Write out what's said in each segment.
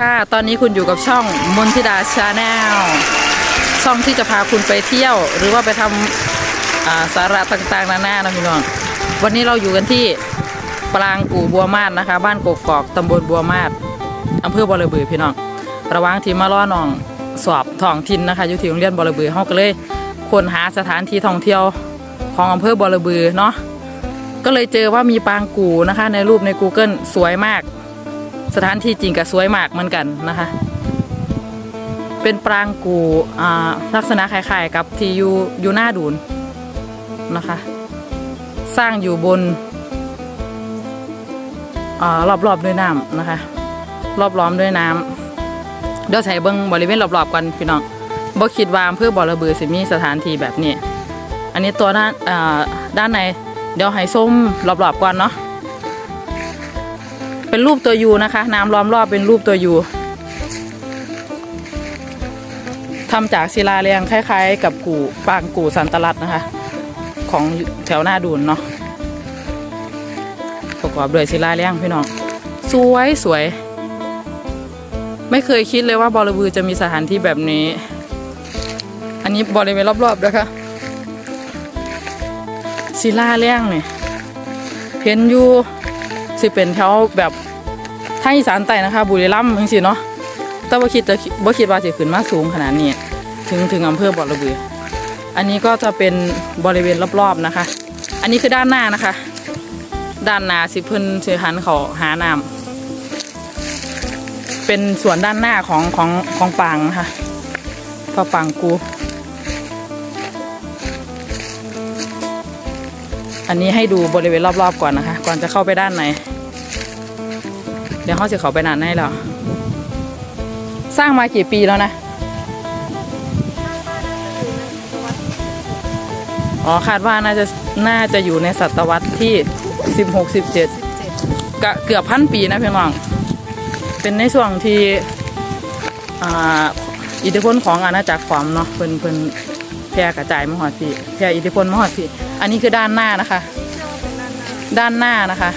ค่ะ ตอนนี้คุณอยู่กับช่องมนทิดาชาแนลช่องที่จะพาคุณไปเที่ยว หรือว่าไปทำาสาระต่างๆนานานะพี่น้อง วันนี้เราอยู่กันที่ปรางกู่บัวมาดนะคะ บ้านกกอกตำบลบัวมาดอำเภอบอระบือพี่น้อง ระว่างที่มาล่อน้องสอบท้องถิ่นนะคะอยู่ที่โรงเรียนบอระบือเฮาก็เลยคนหาสถานที่ท่องเที่ยวของอำเภอบอระบือเนาะก็เลยเจอว่ามีปางกู่นะคะ ในรูปใน Google สวยมาก สถานที่จริงก็สวยมากเหมือนกันนะคะ เป็นปรางกูอ่าลักษณะคล้ายๆกับที่อยู่อยู่หน้าดูนนะคะ สร้างอยู่บนอ่ารอบๆด้วยน้ำนะคะ รอบล้อมด้วยน้ำเดี๋ยวใส่เบิ้งบริเวณรอบๆกันพี่น้องบ่คิดว่าอำเพื่อบอระบือสิมีสถานที่แบบนี้ อันนี้ตัวด้านอ่าด้านในเดี๋ยวให้ส้มรอบๆก่อนเนาะ เป็นรูปตัวยูนะคะ น้ำล้อมรอบเป็นรูปตัวยูทำจากศิลาเรียงคล้าย ๆ กับกู่ปางกู่สันตลัดนะคะ ของแถวหน้าดูนเนาะประกอบด้วยศิลาเรียงพี่น้องสวยสวย ไม่เคยคิดเลยว่าบอระบือจะมีสถานที่แบบนี้ อันนี้บริเวณรอบๆนะคะศิลาเรียงเนี่ยเห็นอยู่สิเป็นแถวแบบ ทางอีสานใต้นะคะ บุรีรัมย์จังซี่เนาะแต่ว่คิดจะบ่คิดว่าจะขึ้นมาสูงขนาดนี้ถึงถึงอำเภอบ่อระบือ อันนี้ก็จะเป็นบริเวณรอบๆนะคะ อันนี้คือด้านหน้านะคะ ด้านหน้าสิเพิ่นสิหันเขาหาน้ำเป็นส่วนด้านหน้าของของของปางนะคะพระปางกูอันนี้ให้ดูบริเวณรอบๆก่อนนะคะ ก่อนจะเข้าไปด้านใน เดี๋ยวเขาจะเขาไปนานให้แล้วสร้างมากี่ปีแล้วนะ อ๋อคาดว่าน่าจะน่าจะอยู่ในศตวรรษที่16 17กะเกือบพันปีนะพี่น้อง เป็นในช่วงที่อิทธิพลของอาณาจักรขวามเนาะเพิ่นเพิ่นแพร่กระจายมหอดพี่แพร่อิทธิพลมหอดพี่อันนี้คือด้านหน้านะคะ ด้านหน้านะคะ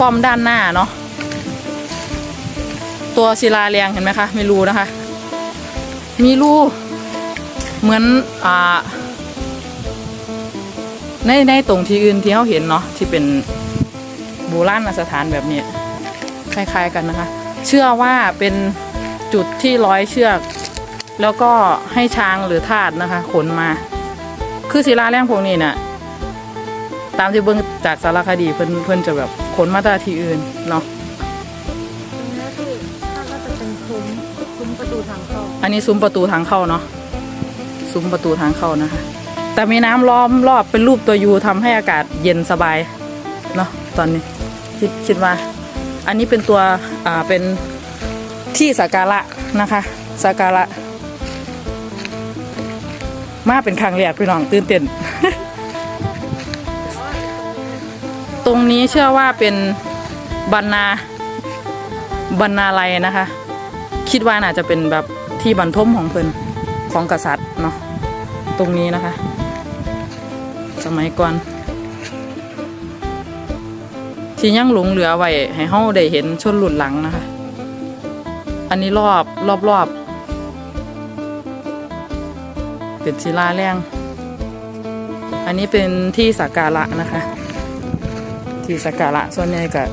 ป้อมด้านหน้าเนาะ ตัวศิลาเรียงเห็นไหมคะมีรูนะคะ มีรูเหมือนอ่าในในตรงที่อื่นที่เขาเห็นเนาะที่เป็นโบราณสถานแบบนี้คล้ายๆกันนะคะ เชื่อว่าเป็นจุดที่ร้อยเชือก แล้วก็ให้ช้างหรือทาสนะคะ ขนมา คือศิลาแรงพวกนี้เนี่ยตามที่เบิ่งจากสารคดีเพิ่นเพิ่นจะแบบขนมาจากที่อื่นเนาะ ทางเข้าอันนี้ซุ้มประตูทางเข้าเนาะซุ้มประตูทางเข้านะคะ แต่มีน้ำล้อมรอบเป็นรูปตัวยูทำให้อากาศเย็นสบายเนาะตอนนี้คิดคิดว่า อันนี้เป็นตัวอ่าเป็นที่สักการะนะคะสักการะมาเป็นครั้งแรกพี่น้องตื่นเต้นตรงนี้เชื่อว่าเป็นบรรณาบรรณาลัยนะคะ คิดว่าน่าจะเป็นแบบที่บรรทมของเพิ่นของกษัตริย์เนาะตรงนี้นะคะ สมัยก่อนที่ยังหลงเหลือไว้ให้เฮาได้เห็นชนหลุดหลังนะคะ อันนี้รอบรอบรอบเป็นศิลาแรงอันนี้เป็นที่สักการะนะคะ ที่สักการะส่วนใหญ่ก็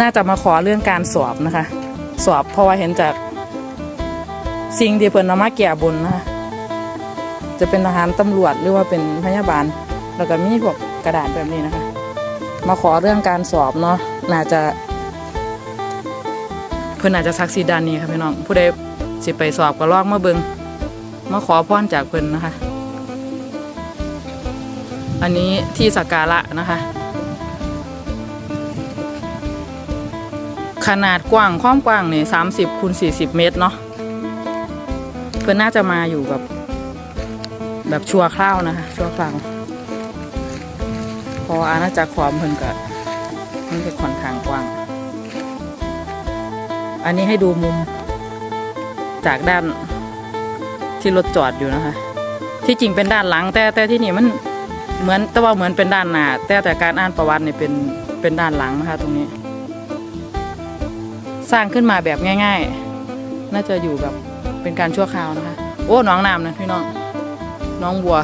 น่าจะมาขอเรื่องการสอบนะคะ สอบเพราะว่าเห็นจากสิ่งที่เพิ่นเอามาแก่บนนะคะจะเป็นทหารตำรวจหรือว่าเป็นพยาบาล แล้วก็มีพวกกระดาษแบบนี้นะคะ มาขอเรื่องการสอบเนาะน่าจะ เพิ่นอาจจะซักซีดานนี้ค่ะพี่น้องผู้ใดสิไปสอบก็ลองมาเบิงมาขอพรจากเพิ่นนะคะ อันนี้ที่สักการะนะคะ ขนาดกว้างความกว้างเนี่ยสามสิบคูณสี่สิบเมตรเนาะเพื่อนน่าจะมาอยู่แบบ แบบชั่วคร่าวนะคะชั่วคราว พออาณาจักรความเพิ่นก็มันจะค่อนข้างกว้าง อันนี้ให้ดูมุม จากด้านที่รถจอดอยู่นะคะ ที่จริงเป็นด้านหลัง แต่แต่ที่นี่มันเหมือนแต่ว่าเหมือนเป็นด้านหน้าแต่แต่การอ่านประวัติเนี่ยเป็นเป็นด้านหลังนะคะตรงนี้ สร้างขึ้นมาแบบง่าย ๆ น่าจะอยู่แบบเป็นการชั่วคราวนะคะ โอ้น้องน้ำนะพี่น้องน้องบัว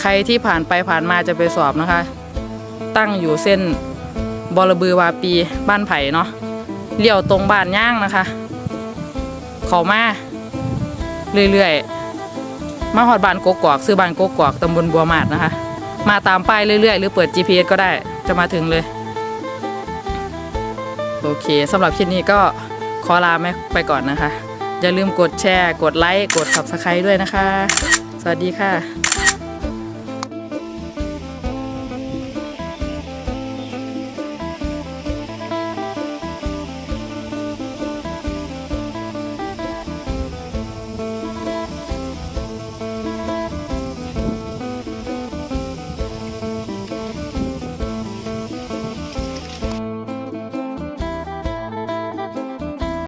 ใครที่ผ่านไปผ่านมาจะไปสอบนะคะ ตั้งอยู่เส้นบอระบือวาปีบ้านไผ่เนาะเลี้ยวตรงบ้านย่างนะคะ เขามาเรื่อยๆ มาหอดบ้านกกอกซื้อบ้านกกอกตำบลบัวหมาดนะคะ มาตามป้ายเรื่อยๆ หรือเปิด GPS ก็ได้จะมาถึงเลย โอเคสำหรับคลิปนี้ก็ขอลาแม่ไปก่อนนะคะ อย่าลืมกดแชร์ กดไลค์ กด subscribe ด้วยนะคะ สวัสดีค่ะ